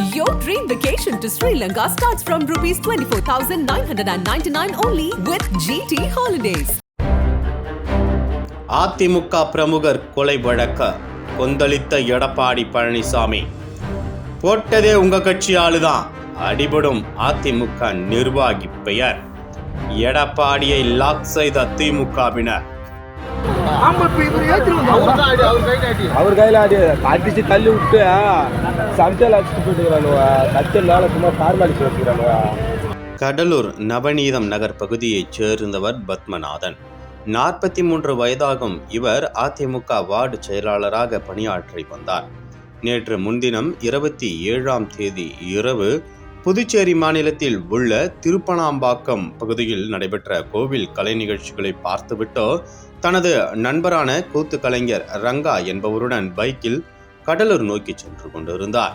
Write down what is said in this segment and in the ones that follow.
Your dream vacation to Sri Lanka starts from rupees 24,999 only with GT Holidays. AIADMK பிரமுகர் கொலை வழக்க கொந்தளித்த எடப்பாடி பழனிசாமி. போட்டதே உங்க கட்சி ஆளுதான். அடிபடும் அதிமுக நிர்வாகி பெயர். எடப்பாடியை லாக் செய்த திமுகவினர். அவர் கையில் அடி அடிச்சு தள்ளி விட்டு சமைச்சல் அடிச்சுட்டு போயிட்டுக்கிறானுவ சும்மா ஃபார்மாலிட்டி வச்சுக்கிறானுவ கடலூர் நவநீதம் நகர் பகுதியைச் சேர்ந்தவர் பத்மநாதன். நாற்பத்தி மூன்று வயதாகும் இவர் அதிமுக வார்டு செயலாளராக பணியாற்றி வந்தார். நேற்று முன்தினம் இருபத்தி ஏழாம் தேதி இரவு புதுச்சேரி மாநிலத்தில் உள்ள திருப்பனாம்பாக்கம் பகுதியில் நடைபெற்ற கோவில் கலை நிகழ்ச்சிகளை பார்த்துவிட்டு தனது நண்பரான கூத்து கலைஞர் ரங்கா என்பவருடன் பைக்கில் கடலூர் நோக்கி சென்று கொண்டிருந்தார்.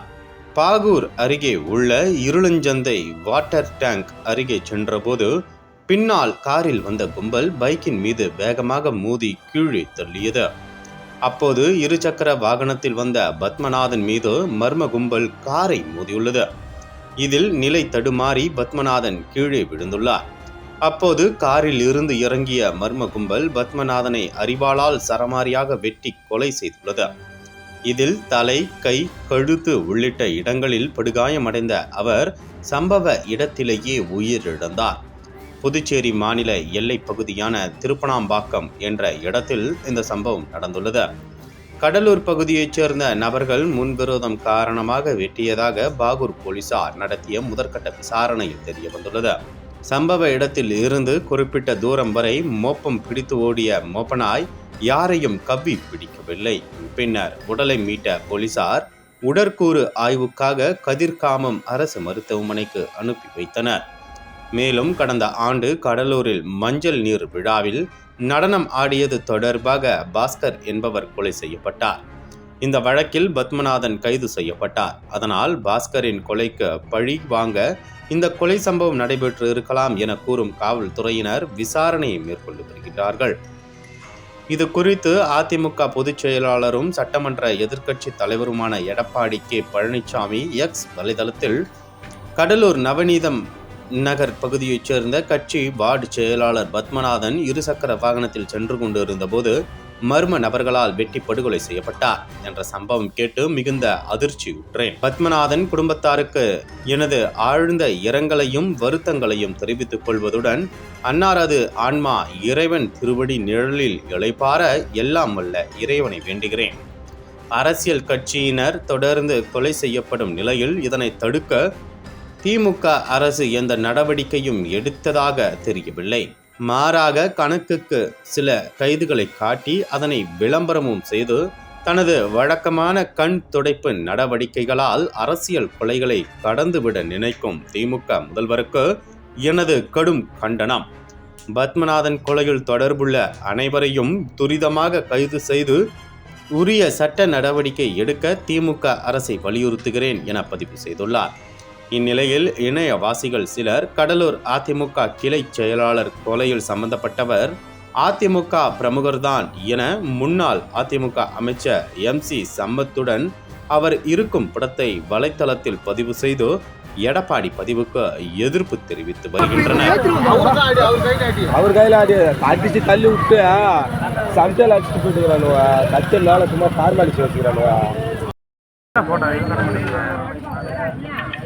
பாகூர் அருகே உள்ள இருளஞ்சந்தை வாட்டர் டேங்க் அருகே சென்றபோது பின்னால் காரில் வந்த கும்பல் பைக்கின் மீது வேகமாக மோதி கீழே தள்ளியது. அப்போது இருசக்கர வாகனத்தில் வந்த பத்மநாதன் மீது மர்ம கும்பல் காரை மோதியுள்ளது. இதில் நிலை தடுமாறி பத்மநாதன் கீழே விழுந்துள்ளார். அப்போது காரில் இருந்து இறங்கிய மர்ம கும்பல் பத்மநாதனை அரிவாளால் சரமாரியாக வெட்டி கொலை செய்துள்ளது. இதில் தலை கை கழுத்து உள்ளிட்ட இடங்களில் படுகாயமடைந்த அவர் சம்பவ இடத்திலேயே உயிரிழந்தார். புதுச்சேரி மாநில எல்லைப் பகுதியான திருப்பணாம்பாக்கம் என்ற இடத்தில் இந்த சம்பவம் நடந்துள்ளது. கடலூர் பகுதியைச் சேர்ந்த நபர்கள் முன்விரோதம் காரணமாக வெட்டியதாக பாகூர் போலீசார் நடத்திய முதற்கட்ட விசாரணையில் தெரிய வந்துள்ளது சம்பவ இடத்தில் இருந்து குறிப்பிட்ட தூரம் வரை மோப்பம் பிடித்து ஓடிய மோப்பனாய் யாரையும் கவ்வி பிடிக்கவில்லை. பின்னர் உடலை மீட்ட போலீசார் உடற்கூறு ஆய்வுக்காக கதிர்காமம் அரசு மருத்துவமனைக்கு அனுப்பி வைத்தனர். மேலும் கடந்த ஆண்டு கடலூரில் மஞ்சள் நீர் விழாவில் நடனம் ஆடியது தொடர்பாக பாஸ்கர் என்பவர் கொலை செய்யப்பட்டார். இந்த வழக்கில் பத்மநாதன் கைது செய்யப்பட்டார். அதனால் பாஸ்கரின் கொலைக்கு பழி வாங்க இந்த கொலை சம்பவம் நடைபெற்று இருக்கலாம் என கூறும் காவல்துறையினர் விசாரணையை மேற்கொண்டு வருகிறார்கள். இது குறித்து அதிமுக பொதுச் செயலாளரும் சட்டமன்ற எதிர்க்கட்சி தலைவருமான எடப்பாடி கே. பழனிசாமி எக்ஸ் வலைதளத்தில் கடலூர் நவநீதம் நகர் பகுதியைச் சேர்ந்த கட்சி வார்டு செயலாளர் பத்மநாதன் இருசக்கர வாகனத்தில் சென்று கொண்டிருந்தபோது மர்ம நபர்களால் வெட்டி படுகொலை செய்யப்பட்டார் என்ற சம்பவம் கேட்டு மிகுந்த அதிர்ச்சி உற்றேன். பத்மநாதன் குடும்பத்தாருக்கு எனது ஆழ்ந்த இரங்கலையும் வருத்தங்களையும் தெரிவித்துக் கொள்வதுடன் அன்னாரது ஆன்மா இறைவன் திருவடி நிழலில் இழைப்பார எல்லாம் வல்ல இறைவனை வேண்டுகிறேன். அரசியல் கட்சியினர் தொடர்ந்து கொலை செய்யப்படும் நிலையில் இதனை தடுக்க திமுக அரசு எந்த நடவடிக்கையும் எடுத்ததாக தெரியவில்லை. மாறாக கணக்குக்கு சில கைதுகளை காட்டி அதனை விளம்பரமும் செய்து தனது வழக்கமான கண் துடைப்பு நடவடிக்கைகளால் அரசியல் கொலைகளை கடந்துவிட நினைக்கும் திமுக முதல்வருக்கு எனது கடும் கண்டனம். பத்மநாதன் கொலையில் தொடர்புள்ள அனைவரையும் துரிதமாக கைது செய்து உரிய சட்ட நடவடிக்கை எடுக்க திமுக அரசை வலியுறுத்துகிறேன் என பதிவு செய்துள்ளார். இந்நிலையில் இணையவாசிகள் சிலர் கடலூர் அதிமுக கிளை செயலாளர் கொலையில் சம்பந்தப்பட்டவர். அதிமுக பிரமுகர்தான் என முன்னாள் அதிமுக அமைச்சர் எம் சி சம்பத்துடன் அவர் இருக்கும் படத்தை வலைத்தளத்தில் பதிவு செய்து எடப்பாடி பதிவுக்கு எதிர்ப்பு தெரிவித்து வருகின்றனர். அவர் கையில் அடி அடிச்சு தள்ளி விட்டு சமைச்சல் அடிச்சுட்டு போயிட்டுக்கிறானுவ கச்சல்னால சும்மா ஃபார்மாலிட்டி வச்சுக்கிறானுவ.